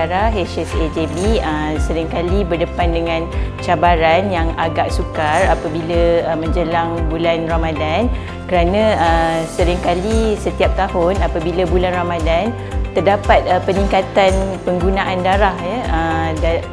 darah HSAJB uh, seringkali berdepan dengan cabaran yang agak sukar apabila uh, menjelang bulan Ramadan kerana uh, seringkali setiap tahun apabila bulan Ramadan terdapat uh, peningkatan penggunaan darah ya uh,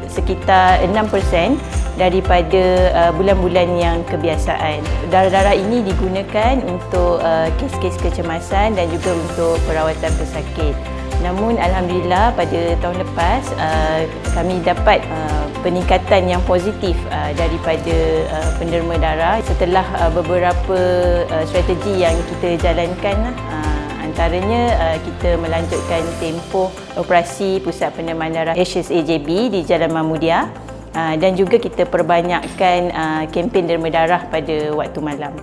sekitar 6% daripada uh, bulan-bulan yang kebiasaan. Darah-darah ini digunakan untuk uh, kes-kes kecemasan dan juga untuk perawatan pesakit. Namun alhamdulillah pada tahun lepas uh, kami dapat uh, peningkatan yang positif uh, daripada uh, penderma darah setelah uh, beberapa uh, strategi yang kita jalankan uh, antaranya uh, kita melanjutkan tempoh operasi pusat penerimaan darah HSAJB di Jalan Mamudia uh, dan juga kita perbanyakkan uh, kempen derma darah pada waktu malam.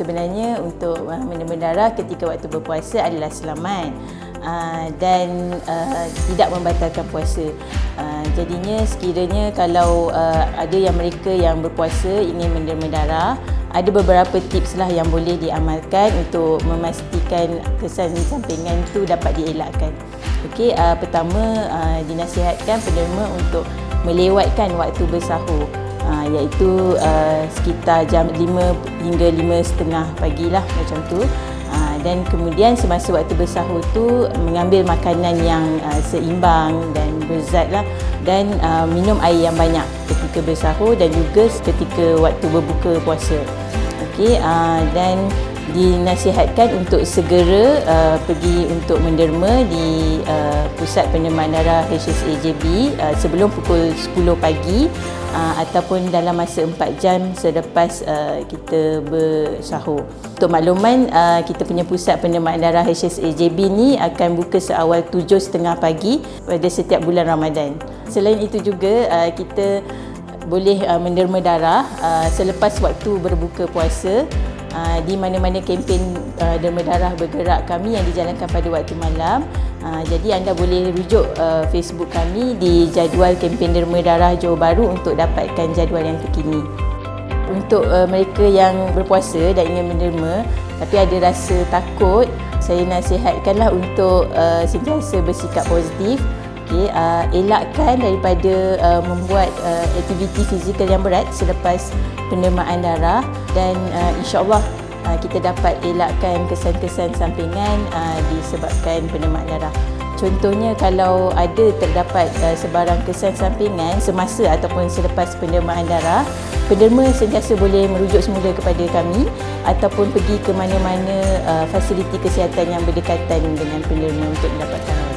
Sebenarnya untuk uh, menerima darah ketika waktu berpuasa adalah selamat uh, dan uh, tidak membatalkan puasa. Uh, jadinya sekiranya kalau uh, ada yang mereka yang berpuasa ingin menerima darah ada beberapa tips lah yang boleh diamalkan untuk memastikan kesan sampingan itu dapat dielakkan. Okey, uh, pertama uh, dinasihatkan penerima untuk melewatkan waktu bersahur iaitu uh, sekitar jam 5 hingga 5.30 pagi lah macam tu. Uh, dan kemudian semasa waktu bersahur tu mengambil makanan yang seimbang dan berzat lah dan minum air yang banyak ketika bersahur dan juga ketika waktu berbuka puasa. Okey, uh, dan dinasihatkan untuk segera uh, pergi untuk menderma di uh, pusat penerimaan darah HSAJB uh, sebelum pukul 10 pagi uh, ataupun dalam masa 4 jam selepas uh, kita bersahur. Untuk makluman, uh, kita punya pusat penerimaan darah HSAJB ni akan buka seawal 7.30 pagi pada setiap bulan Ramadan. Selain itu juga uh, kita boleh uh, menderma darah uh, selepas waktu berbuka puasa uh, di mana-mana kempen uh, derma darah bergerak kami yang dijalankan pada waktu malam. Uh, jadi anda boleh rujuk uh, Facebook kami di jadual kempen derma darah Johor Bahru untuk dapatkan jadual yang terkini. Untuk uh, mereka yang berpuasa dan ingin menderma tapi ada rasa takut, saya nasihatkanlah untuk uh, sentiasa bersikap positif okay, uh, elakkan daripada uh, membuat uh, aktiviti fizikal yang berat selepas penerimaan darah dan uh, insyaAllah uh, kita dapat elakkan kesan-kesan sampingan uh, disebabkan penerimaan darah. Contohnya kalau ada terdapat uh, sebarang kesan sampingan semasa ataupun selepas penerimaan darah, penderma sentiasa boleh merujuk semula kepada kami ataupun pergi ke mana-mana uh, fasiliti kesihatan yang berdekatan dengan penderma untuk mendapatkan rawatan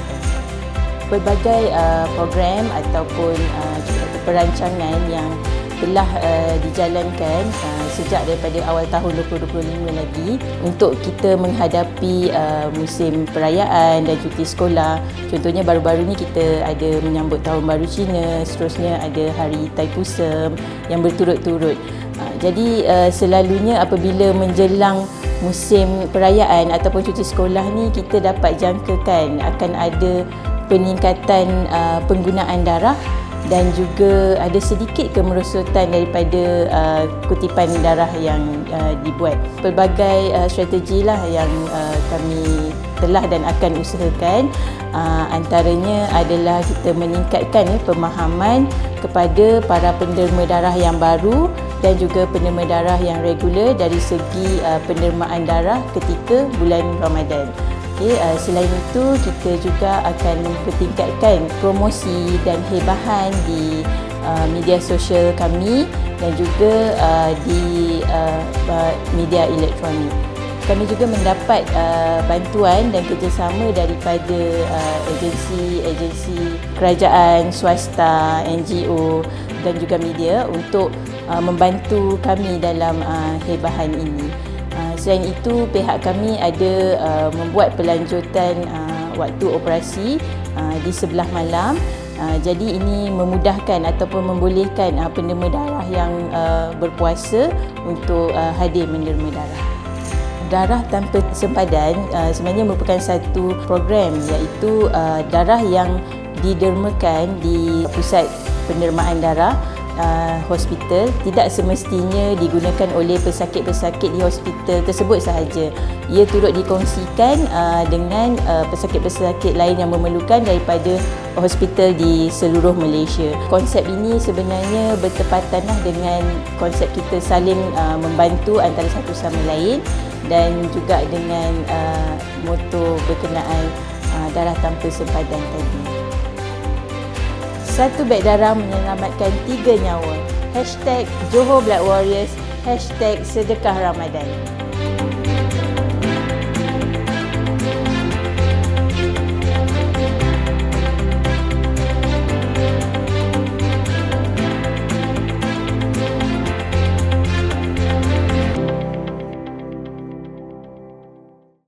pelbagai uh, program ataupun uh, perancangan yang telah uh, dijalankan uh, sejak daripada awal tahun 2025 lagi untuk kita menghadapi uh, musim perayaan dan cuti sekolah. Contohnya baru-baru ni kita ada menyambut tahun baru Cina, seterusnya ada hari Taipusam yang berturut-turut. Uh, jadi uh, selalunya apabila menjelang musim perayaan ataupun cuti sekolah ni kita dapat jangkakan akan ada peningkatan uh, penggunaan darah dan juga ada sedikit kemerosotan daripada uh, kutipan darah yang uh, dibuat. Pelbagai uh, strategi lah yang uh, kami telah dan akan usahakan uh, antaranya adalah kita meningkatkan ya, pemahaman kepada para penderma darah yang baru dan juga penderma darah yang regular dari segi uh, pendermaan darah ketika bulan Ramadan. Okay, uh, selain itu kita juga akan mempertingkatkan promosi dan hebahan di uh, media sosial kami dan juga uh, di uh, media elektronik. Kami juga mendapat uh, bantuan dan kerjasama daripada uh, agensi-agensi kerajaan, swasta, NGO dan juga media untuk uh, membantu kami dalam uh, hebahan ini. Ah, selain itu, pihak kami ada uh, membuat pelanjutan uh, waktu operasi uh, di sebelah malam. Uh, jadi ini memudahkan ataupun membolehkan uh, penerima darah yang uh, berpuasa untuk uh, hadir menerima darah. Darah tanpa sempadan uh, sebenarnya merupakan satu program iaitu uh, darah yang didermakan di pusat penerimaan darah uh, hospital tidak semestinya digunakan oleh pesakit-pesakit di hospital tersebut sahaja. Ia turut dikongsikan uh, dengan uh, pesakit-pesakit lain yang memerlukan daripada hospital di seluruh Malaysia. Konsep ini sebenarnya bertepatan dengan konsep kita saling uh, membantu antara satu sama lain dan juga dengan uh, moto berkenaan uh, darah tanpa sempadan tadi. Satu beg darah menyelamatkan tiga nyawa. Hashtag Johor Black Warriors. Hashtag Sedekah Ramadan.